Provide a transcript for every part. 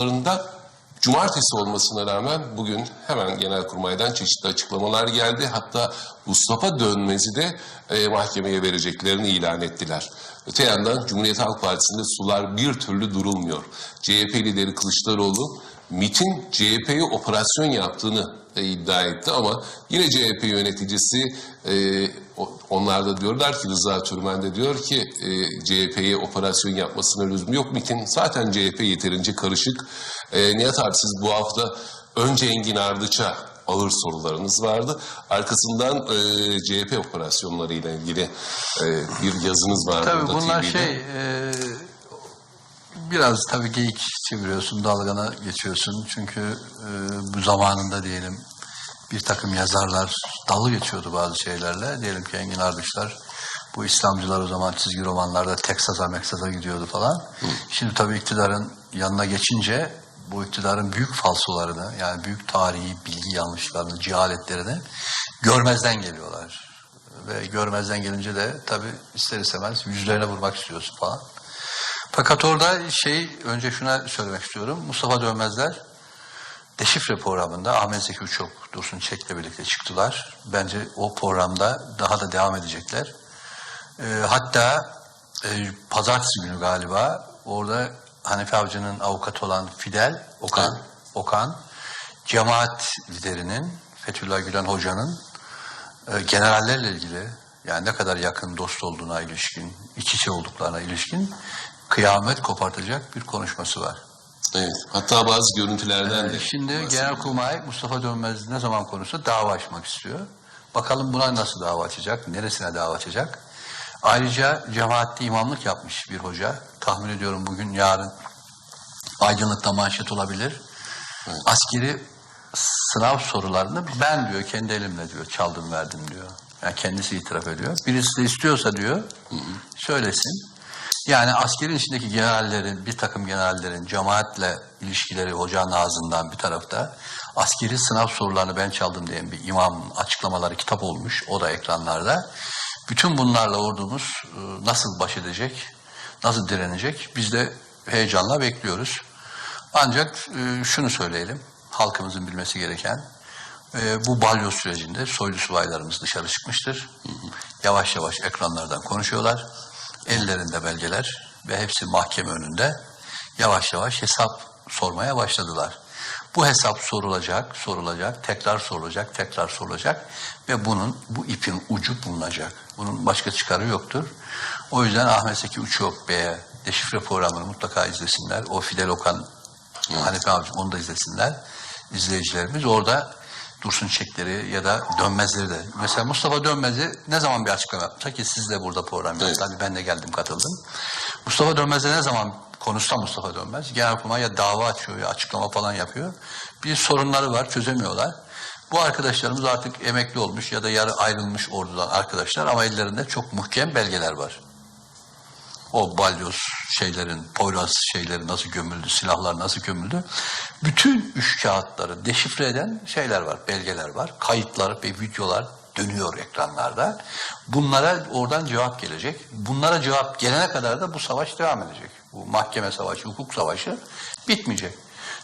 Larında cumartesi olmasına rağmen bugün hemen Genelkurmay'dan çeşitli açıklamalar geldi. Hatta Mustafa Dönmez'i de e, mahkemeye vereceklerini ilan ettiler. Öte yandan Cumhuriyet Halk Partisi'nde sular bir türlü durulmuyor. CHP lideri Kılıçdaroğlu MİT'in CHP'ye operasyon yaptığını e, iddia etti ama yine CHP yöneticisi e, onlar da diyorlar ki Rıza Türmen de diyor ki e, CHP'ye operasyon yapmasına lüzum yok. MİT'in zaten CHP yeterince karışık. E, Nihat abi siz bu hafta önce Engin Ardıç'a ağır sorularınız vardı. Arkasından e, CHP operasyonlarıyla ilgili e, bir yazınız vardı. Tabii bunlar TV'de. şey e, biraz tabii geyik çeviriyorsun, dalgana geçiyorsun. Çünkü e, bu zamanında diyelim bir takım yazarlar dalga geçiyordu bazı şeylerle. Diyelim ki Engin Ardışlar bu İslamcılar o zaman çizgi romanlarda Teksas'a Meksas'a gidiyordu falan. Şimdi tabii iktidarın yanına geçince bu iktidarın büyük falsolarını yani büyük tarihi bilgi yanlışlarını, cehaletlerini görmezden geliyorlar. Ve görmezden gelince de tabii ister istemez yüzlerine vurmak istiyorsun falan. Fakat orada şey önce şuna söylemek istiyorum. Mustafa Dönmezler Deşifre programında Ahmet Zeki Uçok, Dursun Çek'le birlikte çıktılar. Bence o programda daha da devam edecekler. Ee, hatta e, pazartesi günü galiba orada Hanefi Avcı'nın avukatı olan Fidel Okan, Okan cemaat liderinin Fethullah Gülen Hoca'nın e, generallerle ilgili yani ne kadar yakın dost olduğuna ilişkin, iç içe olduklarına ilişkin kıyamet kopartacak bir konuşması var. Evet. Hatta bazı görüntülerden de. Ee, Şimdi bahsediyor. Genelkurmay Mustafa Dönmez ne zaman konuşsa dava açmak istiyor. Bakalım buna nasıl dava açacak, neresine dava açacak. Ayrıca cemaatte imamlık yapmış bir hoca. Tahmin ediyorum bugün yarın aydınlıkta manşet olabilir. Askeri sınav sorularını ben diyor kendi elimle diyor çaldım verdim diyor. Yani kendisi itiraf ediyor. Birisi de istiyorsa diyor söylesin. Yani askerin içindeki generallerin, bir takım generallerin cemaatle ilişkileri hocanın ağzından bir tarafta askeri sınav sorularını ben çaldım diyen bir imamın açıklamaları kitap olmuş. O da ekranlarda. Bütün bunlarla ordumuz e, nasıl baş edecek, nasıl direnecek biz de heyecanla bekliyoruz. Ancak e, şunu söyleyelim, halkımızın bilmesi gereken, e, bu balyoz sürecinde soylu subaylarımız dışarı çıkmıştır. Yavaş yavaş ekranlardan konuşuyorlar. Ellerinde belgeler ve hepsi mahkeme önünde yavaş yavaş hesap sormaya başladılar. Bu hesap sorulacak, sorulacak, tekrar sorulacak, tekrar sorulacak ve bunun bu ipin ucu bulunacak. Bunun başka çıkarı yoktur. O yüzden Ahmet Seki Uçok Bey'e deşifre programını mutlaka izlesinler. O Fidel Okan, Hanife Avcı onu da izlesinler. İzleyicilerimiz orada Dursun Çekleri ya da Dönmezleri de. Mesela Mustafa Dönmez'i ne zaman bir açıklama yapmışsa ki siz de burada program yaptınız. Evet. Tabii ben de geldim katıldım. Mustafa Dönmez'e ne zaman konuşsa Mustafa Dönmez Genelkurmay ya dava açıyor ya açıklama falan yapıyor. Bir sorunları var çözemiyorlar. Bu arkadaşlarımız artık emekli olmuş ya da yarı ayrılmış ordudan arkadaşlar ama ellerinde çok muhkem belgeler var. O balyoz şeylerin, poyraz şeyleri nasıl gömüldü, silahlar nasıl gömüldü. Bütün üç kağıtları deşifre eden şeyler var, belgeler var. Kayıtlar ve videolar dönüyor ekranlarda. Bunlara oradan cevap gelecek. Bunlara cevap gelene kadar da bu savaş devam edecek. Bu mahkeme savaşı, hukuk savaşı bitmeyecek.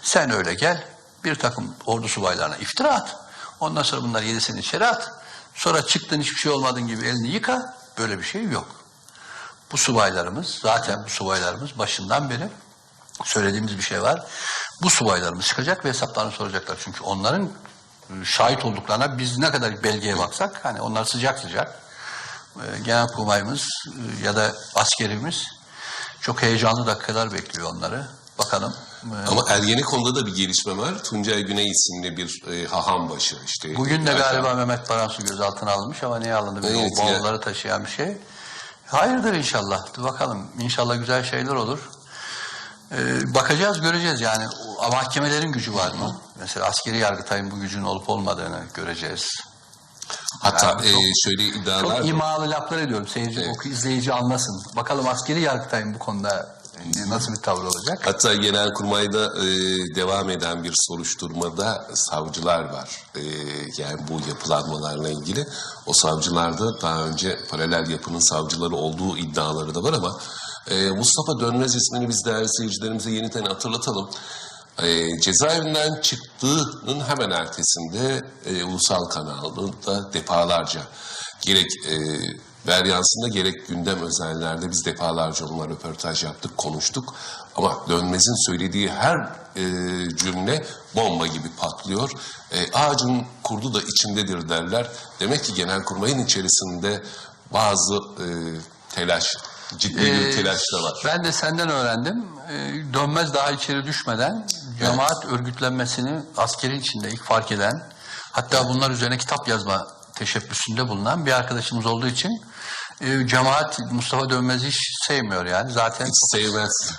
Sen öyle gel, bir takım ordu subaylarına iftira at. Ondan sonra bunlar yedisini içeri at. Sonra çıktın hiçbir şey olmadığın gibi elini yıka. Böyle bir şey yok. Bu subaylarımız, zaten bu subaylarımız başından beri söylediğimiz bir şey var. Bu subaylarımız çıkacak ve hesaplarını soracaklar. Çünkü onların e, şahit olduklarına biz ne kadar belgeye baksak, hani onlar sıcak sıcak, e, genelkurmayımız e, ya da askerimiz çok heyecanlı dakikalar bekliyor onları. Bakalım. Ama Ergenekon'da da bir gelişme var. Tuncay Güney isimli bir e, haham başı işte. Bugün de galiba Mehmet Baransu gözaltına alınmış ama niye alındı. Evet, o bavulları taşıyan bir şey. Hayırdır inşallah. Dur bakalım. İnşallah güzel şeyler olur. Ee, bakacağız, göreceğiz yani. Mahkemelerin gücü var mı? Mesela askeri yargıtayın bu gücünün olup olmadığını göreceğiz. Hatta Yani e, çok- şöyle iddialar Çok imalı laflar ediyorum. Seyirci, Evet. izleyici anlasın. Bakalım askeri yargıtayın bu konuda e, nasıl bir tavır olacak? Hatta Genelkurmay'da e, devam eden bir soruşturmada savcılar var. E, yani bu yapılanmalarla ilgili. O savcılarda daha önce paralel yapının savcıları olduğu iddiaları da var ama e, Mustafa Dönmez ismini biz değerli seyircilerimize yeniden hatırlatalım. E, cezaevinden çıktığının hemen ertesinde e, ulusal kanalda defalarca gerek e, Veryansı'nda gerek gündem özellerde biz defalarca onunla röportaj yaptık, konuştuk. Ama Dönmez'in söylediği her e, cümle bomba gibi patlıyor. E, ağacın kurdu da içindedir derler. Demek ki Genelkurmay'ın içerisinde bazı e, telaş, ciddi bir Ee, telaş da var. Ben de senden öğrendim. Ee, dönmez daha içeri düşmeden cemaat örgütlenmesini askeri içinde ilk fark eden hatta bunlar üzerine kitap yazma teşebbüsünde bulunan bir arkadaşımız olduğu için e, cemaat Mustafa Dönmez'i hiç sevmiyor yani. Zaten Hiç sevmez.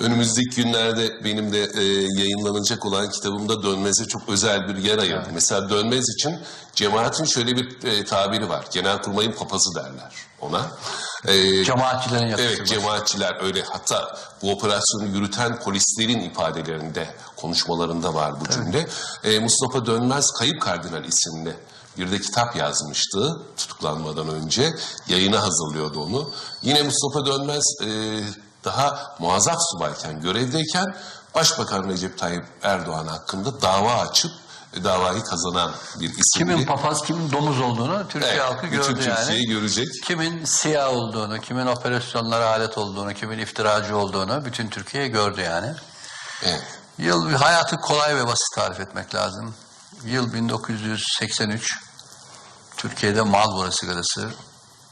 Önümüzdeki günlerde benim de e, yayınlanacak olan kitabımda Dönmez'e çok özel bir yer ayırdım. Mesela Dönmez için cemaatin şöyle bir e, tabiri var. Genelkurmay'ın papazı derler ona. E, cemaatçilerin yakıştırması. Evet cemaatçiler öyle hatta bu operasyonu yürüten polislerin ifadelerinde konuşmalarında var bu cümle. Ee, Mustafa Dönmez Kayıp Kardinal isimli bir de kitap yazmıştı tutuklanmadan önce. Yayına hazırlıyordu onu. Yine Mustafa Dönmez e, daha muazzaf subayken görevdeyken Başbakan Recep Tayyip Erdoğan hakkında dava açıp e, davayı kazanan bir isimdi. Kimin papaz, kimin domuz olduğunu Türkiye Evet, halkı bütün gördü yani. Türkiye'yi görecek. Kimin siyah olduğunu, kimin operasyonlara alet olduğunu, kimin iftiracı olduğunu bütün Türkiye gördü yani. Evet. Yıl hayatı kolay ve basit tarif etmek lazım. Yıl 1983. Türkiye'de Marlboro sigarası,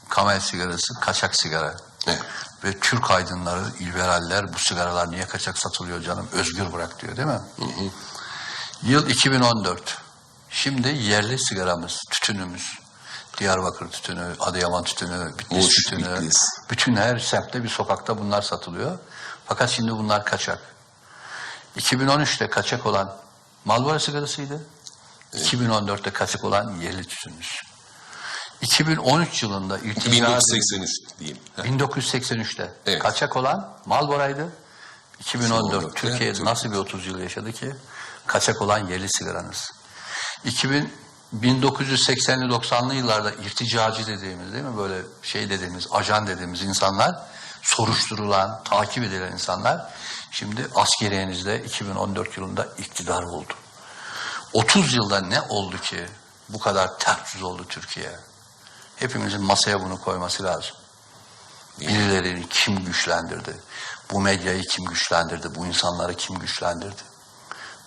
Kamel sigarası, kaçak sigara. Evet. Ve Türk aydınları, liberaller bu sigaralar niye kaçak satılıyor canım? Özgür bırak diyor değil mi? Yıl 2014. Şimdi yerli sigaramız, tütünümüz, Diyarbakır tütünü, Adıyaman tütünü, Bitlis Muş, tütünü, Bitlis. bütün her semtte bir sokakta bunlar satılıyor. Fakat şimdi bunlar kaçak. 2013'te kaçak olan Marlboro sigarasıydı. 2014'te kaçak olan yerli tütünümüz. 2013 yılında irtica 1983 diyeyim. Ha. 1983'te Evet. kaçak olan Marlboro'ydı. 2014 2014'te Türkiye Türk- nasıl bir 30 yıl yaşadı ki? Kaçak olan yerli sigaranız. 2000 1980'li 90'lı yıllarda irticacı dediğimiz değil mi böyle şey dediğimiz ajan dediğimiz insanlar soruşturulan, takip edilen insanlar şimdi askeriyenizde 2014 yılında iktidar oldu. 30 yılda ne oldu ki bu kadar ters yüz oldu Türkiye? Hepimizin masaya bunu koyması lazım. Birilerini kim güçlendirdi? Bu medyayı kim güçlendirdi? Bu insanları kim güçlendirdi?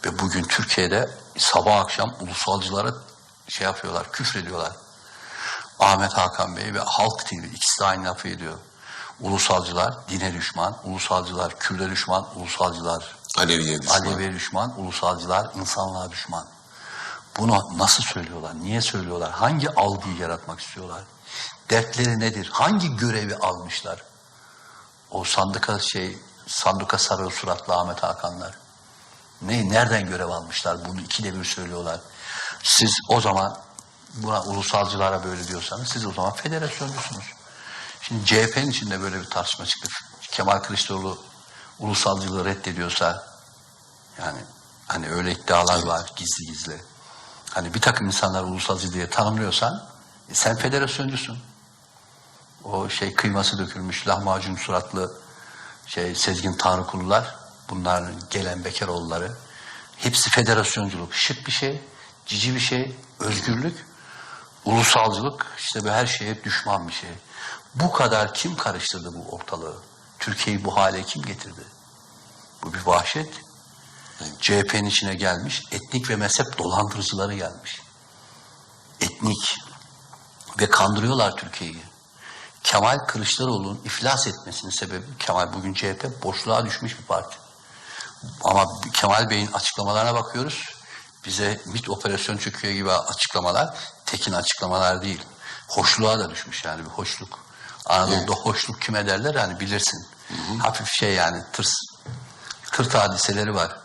Ve bugün Türkiye'de sabah akşam ulusalcılara şey yapıyorlar, küfrediyorlar. Ahmet Hakan Bey ve Halk TV ikisi de aynı lafı ediyor. Ulusalcılar dine düşman, ulusalcılar Kürt'e düşman, ulusalcılar Aleviye düşman. Alevi'ye düşman, ulusalcılar insanlığa düşman. Bunu nasıl söylüyorlar? Niye söylüyorlar? Hangi algıyı yaratmak istiyorlar? Dertleri nedir? Hangi görevi almışlar? O sandıka şey, sanduka sarı suratlı Ahmet Hakanlar. Ne, nereden görev almışlar? Bunu ikide bir söylüyorlar. Siz o zaman buna ulusalcılara böyle diyorsanız siz o zaman federasyoncusunuz. Şimdi CHP'nin içinde böyle bir tartışma çıktı. Kemal Kılıçdaroğlu ulusalcılığı reddediyorsa yani hani öyle iddialar var gizli gizli. Hani bir takım insanlar ulusalcı diye tanımlıyorsan e, sen federasyoncusun. O şey kıyması dökülmüş lahmacun suratlı şey Sezgin Tanrıkulular bunların gelen Bekaroğulları hepsi federasyonculuk. Şık bir şey, cici bir şey, özgürlük, ulusalcılık işte bu her şeye düşman bir şey. Bu kadar kim karıştırdı bu ortalığı? Türkiye'yi bu hale kim getirdi? Bu bir vahşet. CHP'nin içine gelmiş, etnik ve mezhep dolandırıcıları gelmiş. Etnik ve kandırıyorlar Türkiye'yi. Kemal Kılıçdaroğlu'nun iflas etmesinin sebebi Kemal bugün CHP boşluğa düşmüş bir parti. Ama Kemal Bey'in açıklamalarına bakıyoruz. Bize MİT operasyon çöküyor gibi açıklamalar tekin açıklamalar değil. Hoşluğa da düşmüş yani bir hoşluk. Anadolu'da hoşluk kime derler hani bilirsin. Hafif şey yani tırs, tırt hadiseleri var.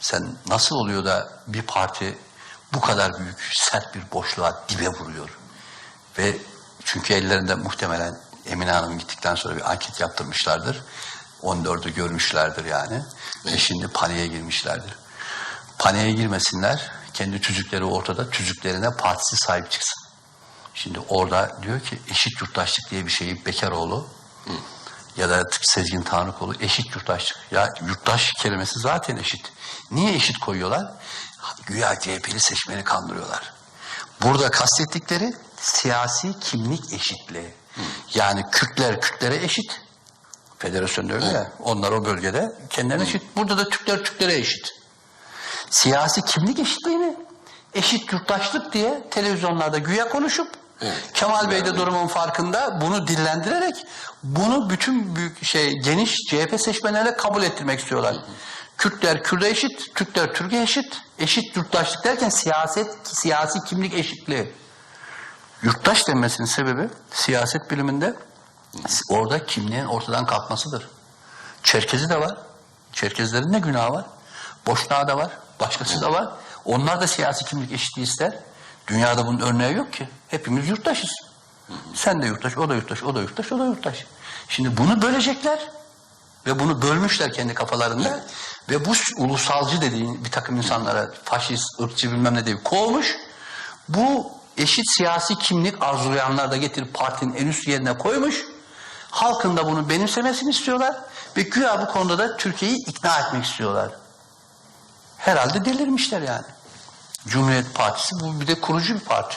Sen nasıl oluyor da bir parti bu kadar büyük sert bir boşluğa dibe vuruyor? Ve çünkü ellerinde muhtemelen Emine Hanım gittikten sonra bir anket yaptırmışlardır. 14'ü görmüşlerdir yani. Ve şimdi paniğe girmişlerdir. Paniğe girmesinler. Kendi tüzükleri ortada. Tüzüklerine partisi sahip çıksın. Şimdi orada diyor ki eşit yurttaşlık diye bir şeyi Bekaroğlu ya da Sezgin Tanrıkolu eşit yurttaşlık. Ya yurttaş kelimesi zaten eşit. Niye eşit koyuyorlar? Güya CHP'li seçmeni kandırıyorlar. Burada kastettikleri siyasi kimlik eşitliği. Yani Kürtler Kürtlere eşit. Federasyonda öyle ya. Onlar o bölgede kendilerine eşit. Burada da Türkler Türklere eşit. Siyasi kimlik eşitliğini eşit yurttaşlık diye televizyonlarda güya konuşup Evet. Kemal Bey de durumun farkında bunu dillendirerek bunu bütün büyük şey geniş CHP seçmenlerine kabul ettirmek istiyorlar. Kürtler Kürt'e eşit, Türkler Türk'e eşit. Eşit yurttaşlık derken siyaset, siyasi kimlik eşitliği. Yurttaş denmesinin sebebi siyaset biliminde orada kimliğin ortadan kalkmasıdır. Çerkezi de var. Çerkezlerin ne günahı var? Boşnağı da var. Başkası da var. Onlar da siyasi kimlik eşitliği ister. Dünyada bunun örneği yok ki. Hepimiz yurttaşız. Sen de yurttaş, o da yurttaş, o da yurttaş, o da yurttaş. Şimdi bunu bölecekler. Ve bunu bölmüşler kendi kafalarında. Ve bu ulusalcı dediğin bir takım insanlara faşist, ırkçı bilmem ne diye kovmuş. Bu eşit siyasi kimlik arzulayanlar da getirip partinin en üst yerine koymuş. Halkın da bunu benimsemesini istiyorlar. Ve güya bu konuda da Türkiye'yi ikna etmek istiyorlar. Herhalde delirmişler yani. Cumhuriyet Partisi bu bir de kurucu bir parti.